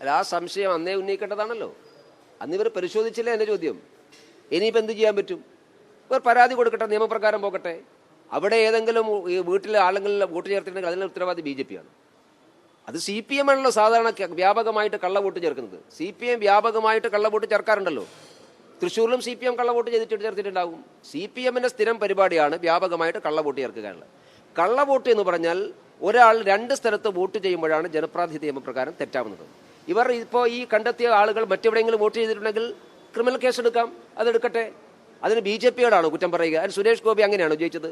അല്ല ആ സംശയം അന്നേ ഉന്നയിക്കേണ്ടതാണല്ലോ. അന്ന് ഇവർ പരിശോധിച്ചില്ല എന്റെ ചോദ്യം? ഇനിയിപ്പോൾ എന്ത് ചെയ്യാൻ പറ്റും? ഇവർ പരാതി കൊടുക്കട്ടെ നിയമപ്രകാരം പോകട്ടെ. അവിടെ ഏതെങ്കിലും വീട്ടിലെ ആളുകളിൽ വോട്ട് ചേർത്തിട്ടുണ്ടെങ്കിൽ അതിന്റെ ഉത്തരവാദി ബി ജെ പി ആണ്. അത് സി പി എം ആണല്ലോ സാധാരണ വ്യാപകമായിട്ട് കള്ളവോട്ട് ചേർക്കുന്നത്. സി പി എം വ്യാപകമായിട്ട് കള്ളവോട്ട് ചേർക്കാറുണ്ടല്ലോ. തൃശ്ശൂരിലും സി പി എം കള്ളവോട്ട് ചെയ്തിട്ട് ചേർത്തിട്ടുണ്ടാകും. സി പി എമ്മിന്റെ സ്ഥിരം പരിപാടിയാണ് വ്യാപകമായിട്ട് കള്ളവോട്ട് എന്നുള്ളത് കള്ളവോട്ട് എന്ന് പറഞ്ഞാൽ ഒരാൾ രണ്ട് സ്ഥലത്ത് വോട്ട് ചെയ്യുമ്പോഴാണ് ജനപ്രാതിനിധ്യ നിയമപ്രകാരം തെറ്റാവുന്നത്. ഇവർ ഇപ്പോൾ ഈ കണ്ടെത്തിയ ആളുകൾ മറ്റെവിടെയെങ്കിലും വോട്ട് ചെയ്തിട്ടുണ്ടെങ്കിൽ ക്രിമിനൽ കേസ് എടുക്കാം. അതെടുക്കട്ടെ. അതിന് ബി ജെ പിയോടാണ് കുറ്റം പറയുക? അതിന് സുരേഷ് ഗോപി അങ്ങനെയാണോ ജയിച്ചത്?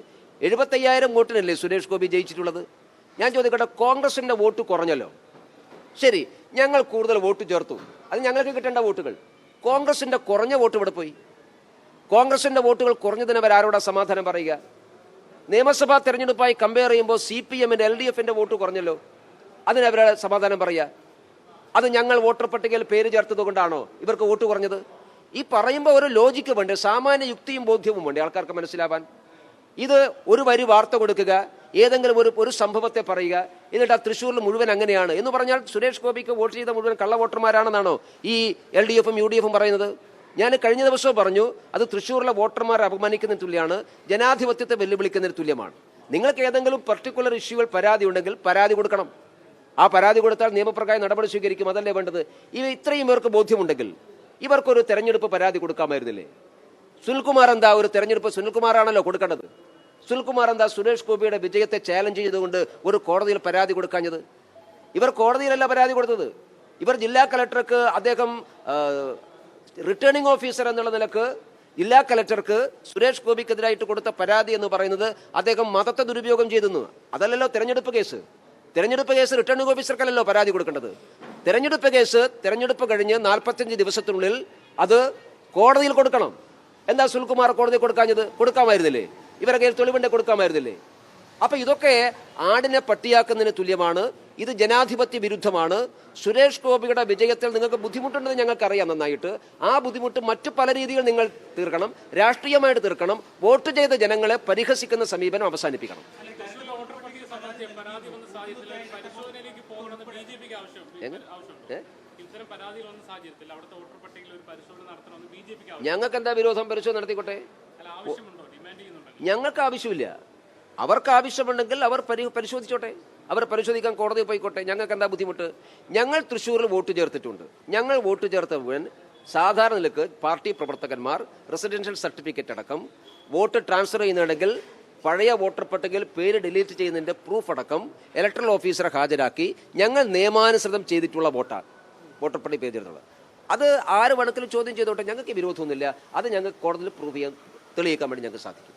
എഴുപത്തയ്യായിരം വോട്ടിനല്ലേ സുരേഷ് ഗോപി ജയിച്ചിട്ടുള്ളത്? ഞാൻ ചോദിക്കട്ടെ കോൺഗ്രസിന്റെ വോട്ട് കുറഞ്ഞല്ലോ? ശരി ഞങ്ങൾ കൂടുതൽ വോട്ട് ചേർത്തു. അത് ഞങ്ങൾക്ക് കിട്ടേണ്ട വോട്ടുകൾ. കോൺഗ്രസിന്റെ കുറഞ്ഞ വോട്ട് ഇവിടെ പോയി? കോൺഗ്രസിന്റെ വോട്ടുകൾ കുറഞ്ഞതിന് അവർ ആരോടാ സമാധാനം പറയുക? നിയമസഭാ തെരഞ്ഞെടുപ്പായി കമ്പയർ ചെയ്യുമ്പോൾ സി പി എമ്മിന്റെ എൽ ഡി എഫിന്റെ വോട്ട് കുറഞ്ഞല്ലോ? അതിനവരുടെ സമാധാനം പറയുക. അത് ഞങ്ങൾ വോട്ടർ പട്ടികയിൽ പേര് ചേർത്തത് കൊണ്ടാണോ? ഇവർക്ക് വോട്ട് കുറഞ്ഞത്? ഈ പറയുമ്പോൾ ഒരു ലോജിക്ക് വേണ്ട? സാമാന്യ യുക്തിയും ബോധ്യവും വേണ്ട? ആൾക്കാർക്ക് മനസ്സിലാവാൻ? ഇത് ഒരു വരി വാർത്ത കൊടുക്കുക ഏതെങ്കിലും ഒരു ഒരു സംഭവത്തെ പറയുക എന്നിട്ട് ആ തൃശ്ശൂരിൽ മുഴുവൻ അങ്ങനെയാണ്. എന്ന് പറഞ്ഞാൽ സുരേഷ് ഗോപിക്ക് വോട്ട് ചെയ്ത മുഴുവൻ കള്ള വോട്ടർമാരാണെന്നാണോ ഈ എൽ ഡി എഫും യു ഡി എഫും പറയുന്നത്? ഞാൻ കഴിഞ്ഞ ദിവസവും പറഞ്ഞു അത് തൃശ്ശൂരിലെ വോട്ടർമാരെ അപമാനിക്കുന്ന തുല്യമാണ് ജനാധിപത്യത്തെ വെല്ലുവിളിക്കുന്നതിന് തുല്യമാണ്. നിങ്ങൾക്ക് ഏതെങ്കിലും പർട്ടിക്കുലർ ഇഷ്യൂകൾ പരാതി ഉണ്ടെങ്കിൽ പരാതി കൊടുക്കണം. ആ പരാതി കൊടുത്താൽ നിയമപ്രകാരം നടപടി സ്വീകരിക്കും. അതല്ലേ വേണ്ടത്? ഇവ ഇത്രയും പേർക്ക് ബോധ്യമുണ്ടെങ്കിൽ ഇവർക്കൊരു തെരഞ്ഞെടുപ്പ് പരാതി കൊടുക്കാമായിരുന്നില്ലേ? സുനിൽകുമാർ എന്താ ഒരു തെരഞ്ഞെടുപ്പ് സുനിൽകുമാറാണല്ലോ കൊടുക്കേണ്ടത്? സുനിൽകുമാർ എന്താ സുരേഷ് ഗോപിയുടെ വിജയത്തെ ചാലഞ്ച് ചെയ്തുകൊണ്ട് ഒരു കോടതിയിൽ പരാതി കൊടുക്കാഞ്ഞത്? ഇവർ കോടതിയിലല്ല പരാതി കൊടുത്തത്. ഇവർ ജില്ലാ കലക്ടർക്ക് അദ്ദേഹം റിട്ടേണിംഗ് ഓഫീസർ എന്നുള്ള നിലയ്ക്ക് ജില്ലാ കലക്ടർക്ക് സുരേഷ് ഗോപിക്കെതിരായിട്ട് കൊടുത്ത പരാതി എന്ന് പറയുന്നത് അദ്ദേഹം മതത്തെ ദുരുപയോഗം ചെയ്തെന്ന്. അതല്ലല്ലോ തെരഞ്ഞെടുപ്പ് കേസ്. തെരഞ്ഞെടുപ്പ് കേസ് റിട്ടേണിംഗ് ഓഫീസർക്കല്ലല്ലോ പരാതി കൊടുക്കേണ്ടത്. തെരഞ്ഞെടുപ്പ് കേസ് തെരഞ്ഞെടുപ്പ് കഴിഞ്ഞ് നാൽപ്പത്തഞ്ച് ദിവസത്തിനുള്ളിൽ അത് കോടതിയിൽ കൊടുക്കണം. എന്താ സുനിൽകുമാർ കോടതി കൊടുക്കാഞ്ഞത്? കൊടുക്കാമായിരുന്നില്ലേ? ഇവരെ കയ്യിൽ തെളിവുണ്ടെ കൊടുക്കാമായിരുന്നില്ലേ? അപ്പൊ ഇതൊക്കെ ആടിനെ പട്ടിയാക്കുന്നതിന് തുല്യമാണ്. ഇത് ജനാധിപത്യ വിരുദ്ധമാണ്. സുരേഷ് ഗോപിയുടെ വിജയത്തിൽ നിങ്ങൾക്ക് ബുദ്ധിമുട്ടുണ്ടെന്ന് ഞങ്ങൾക്കറിയാം നന്നായിട്ട്. ആ ബുദ്ധിമുട്ട് മറ്റു പല രീതികൾ നിങ്ങൾ തീർക്കണം. രാഷ്ട്രീയമായിട്ട് തീർക്കണം. വോട്ട് ചെയ്ത ജനങ്ങളെ പരിഹസിക്കുന്ന സമീപനം അവസാനിപ്പിക്കണം തൃശ്ശൂരിലെ വോട്ടർ പട്ടിക സംബന്ധിച്ച് പരാതി വന്ന സാഹചര്യത്തിൽ പരിശോധനയിലേക്ക് പോകണമെന്ന് ബി ജെ പിക്ക്? ആവശ്യമുണ്ടോ. ഞങ്ങൾക്ക് എന്താ വിരോധം പരിശോധന നടത്തിക്കോട്ടെ? ഞങ്ങൾക്ക് ആവശ്യമില്ല. അവർക്ക് ആവശ്യമുണ്ടെങ്കിൽ അവർ പരിശോധിച്ചോട്ടെ. അവർ പരിശോധിക്കാൻ കോടതി പോയിക്കോട്ടെ. ഞങ്ങൾക്ക് എന്താ ബുദ്ധിമുട്ട്? ഞങ്ങൾ തൃശ്ശൂരിൽ വോട്ട് ചേർത്തിട്ടുണ്ട്. ഞങ്ങൾ വോട്ട് ചേർത്ത മുഴുവൻ സാധാരണ നിലയ്ക്ക് പാർട്ടി പ്രവർത്തകന്മാർ റെസിഡൻഷ്യൽ സർട്ടിഫിക്കറ്റ് അടക്കം വോട്ട് ട്രാൻസ്ഫർ ചെയ്യുന്നുണ്ടെങ്കിൽ പഴയ വോട്ടർ പട്ടികയിൽ പേര് ഡിലീറ്റ് ചെയ്യുന്നതിന്റെ പ്രൂഫ് അടക്കം ഇലക്ട്രൽ ഓഫീസറെ ഹാജരാക്കി ഞങ്ങൾ നിയമാനുസൃതം ചെയ്തിട്ടുള്ള വോട്ടാണ് വോട്ടർ പട്ടിക പേര് അത് ആര് വണക്കിലും ചോദ്യം ചെയ്തോട്ടെ ഞങ്ങൾക്ക് വിരോധമൊന്നുമില്ല. അത് ഞങ്ങൾക്ക് കോടതിയിൽ പ്രൂവ് ചെയ്യാൻ തെളിയിക്കാൻ വേണ്ടി ഞങ്ങൾക്ക് സാധിക്കും.